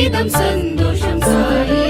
சங்கீதம் சந்தோஷம் சாயி.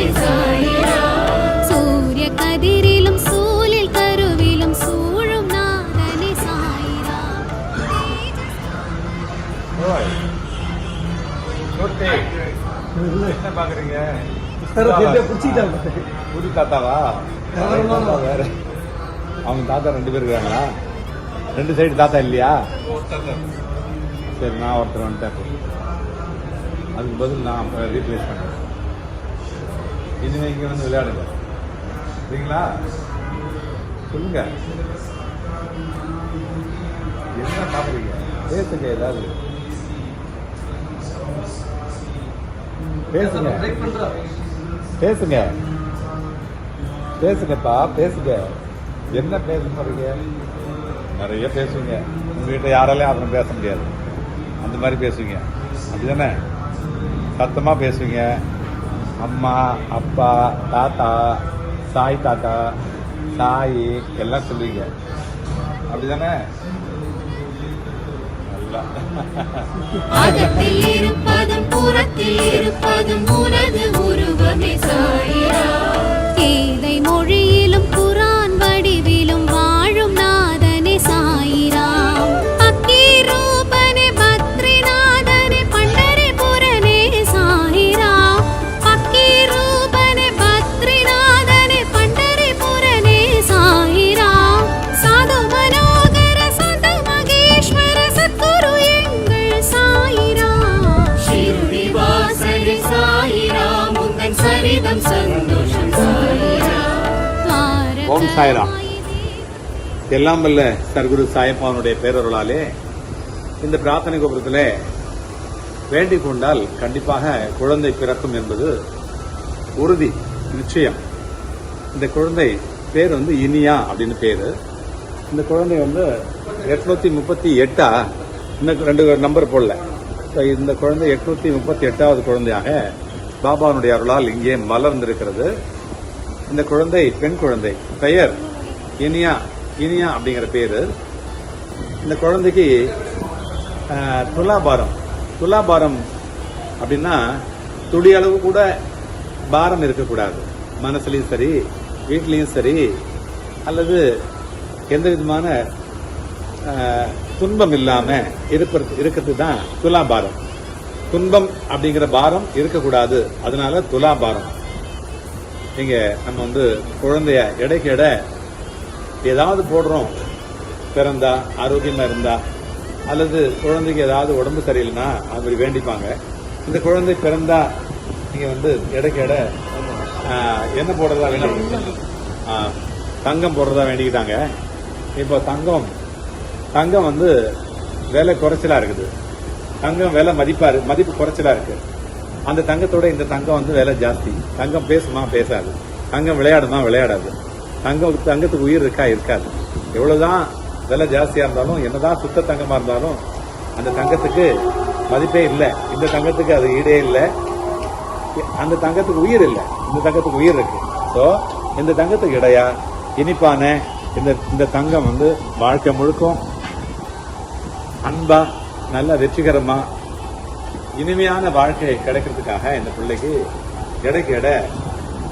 என்ன பாக்குறீங்க? புது தாத்தாவா? வேற. அவங்க தாத்தா ரெண்டு பேர் இருக்காங்களா? ரெண்டு சைடு தாத்தா இல்லையா? சரி நான் ஒருத்தர் வந்துட்டேன். அதுக்கு பதில் நான் ரீப்ளேஸ் பண்ணேன் இனிமே இங்க வந்து விளையாடுங்க. சரிங்களா? சொல்லுங்க. என்ன பாக்குறீங்க பேசுங்க ஏதாவது. பேசுங்க. பேசுங்க. பேசுங்கப்பா பேசுங்க. என்ன பேச போறீங்க நிறைய பேசுவீங்க. உங்ககிட்ட யாராலையும் அப்புறம் பேச முடியாது. அந்த மாதிரி பேசுவீங்க. அப்படிதானே? சத்தமா பேசுவீங்க. அம்மா அப்பா தாத்தா சாய் தாத்தா சாய் எல்லாம் சொல்லுவீங்க. அப்படிதானே? நல்லா. தூரத்தில் இருப்பதும் உனது உருவமே சாயிரா. கீதை மொழியில் ஓம் சாய்ராம். எல்லாம் வல்ல சர்க்குரு சாயப்பாவனுடைய பேரருளாலே இந்த பிரார்த்தனை கோபுரத்திலே வேண்டிக் கொண்டால் கண்டிப்பாக குழந்தை பிறக்கும் என்பது உறுதி நிச்சயம் இந்த குழந்தை பேர் வந்து இனியா அப்படின்னு பேரு இந்த குழந்தை வந்து எட்நூத்தி முப்பத்தி எட்டா இன்னும் ரெண்டு நம்பர் போடல இந்த குழந்தை எட்நூத்தி முப்பத்தி எட்டாவது குழந்தையாக பாபாவுடைய அருளால் இங்கே மலர்ந்திருக்கிறது. இந்த குழந்தை பெண் குழந்தை பெயர் இனியா இனியா அப்படிங்கிற பேரு. இந்த குழந்தைக்கு துலாபாரம். துலாபாரம் அப்படின்னா துளி அளவு கூட பாரம் இருக்கக்கூடாது. மனசுலையும் சரி வீட்லேயும் சரி அல்லது எந்த விதமான துன்பம் இல்லாமல் இருக்கிறது இருக்கிறது தான் துலாபாரம். துன்பம் அப்படிங்கிற பாரம் இருக்கக்கூடாது. அதனால துலா பாரம். நீங்க நம்ம வந்து குழந்தைய எடைக்கு எடை ஏதாவது போடுறோம். பிறந்தா ஆரோக்கியமா இருந்தா அல்லது குழந்தைக்கு ஏதாவது உடம்பு சரியில்லைன்னா அப்படி வேண்டிப்பாங்க. இந்த குழந்தை பிறந்தா நீங்க வந்து எடைக்கு எடை என்ன போடுறதா வேண்டி தங்கம் போடுறதா வேண்டிக்கிட்டாங்க. இப்போ தங்கம் தங்கம் வந்து விலை குறைச்சலா இருக்குது. தங்கம் விலை மதிப்பாரு மதிப்பு குறைச்சலா இருக்கு. அந்த தங்கத்தோட இந்த தங்கம் வந்து விலை ஜாஸ்தி. தங்கம் பேசுமா பேசாது. தங்கம் விளையாடுமா விளையாடாது. தங்கம் தங்கத்துக்கு உயிர் இருக்கா இருக்காது. எவ்வளவுதான் விலை ஜாஸ்தியா இருந்தாலும் என்னதான் சுத்த தங்கமா இருந்தாலும் அந்த தங்கத்துக்கு மதிப்பே இல்லை. இந்த தங்கத்துக்கு அது ஈடே இல்லை. அந்த தங்கத்துக்கு உயிர் இல்லை. இந்த தங்கத்துக்கு உயிர் இருக்கு. ஸோ இந்த தங்கத்துக்கு இடையா இனிப்பான. இந்த இந்த தங்கம் வந்து வாழ்க்கை முழுக்கும் அன்பா நல்ல வெற்றிகரமா இனிமையான வாழ்க்கை கிடைக்கிறதுக்காக இந்த பிள்ளைக்கு எடைக்கு எடை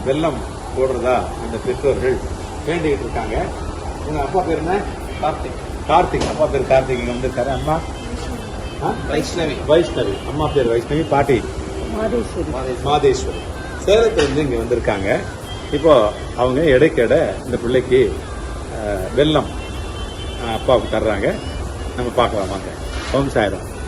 வெள்ளம் போடுறதா இந்த பெற்றோர்கள் வேண்டிக்கிட்டு இருக்காங்க. உங்க அப்பா பேர் என்ன? கார்த்திக். கார்த்திக். அப்பா பேர் கார்த்திக். இங்க வந்திருக்காரு. அம்மா? ஆ? வைஷ்ணவி. வைஷ்ணவி. அம்மா பேர் வைஷ்ணவி. பாட்டி? மாதேஸ்வரி. சேலத்துல இருந்து இங்க வந்திருக்காங்க. இப்போ அவங்க எடைக்கு எடை இந்த பிள்ளைக்கு அஹ், அப்பாவுக்கு தர்றாங்க. நம்ம பார்க்கலாம் வாங்க. ஓம் சாய்ராம்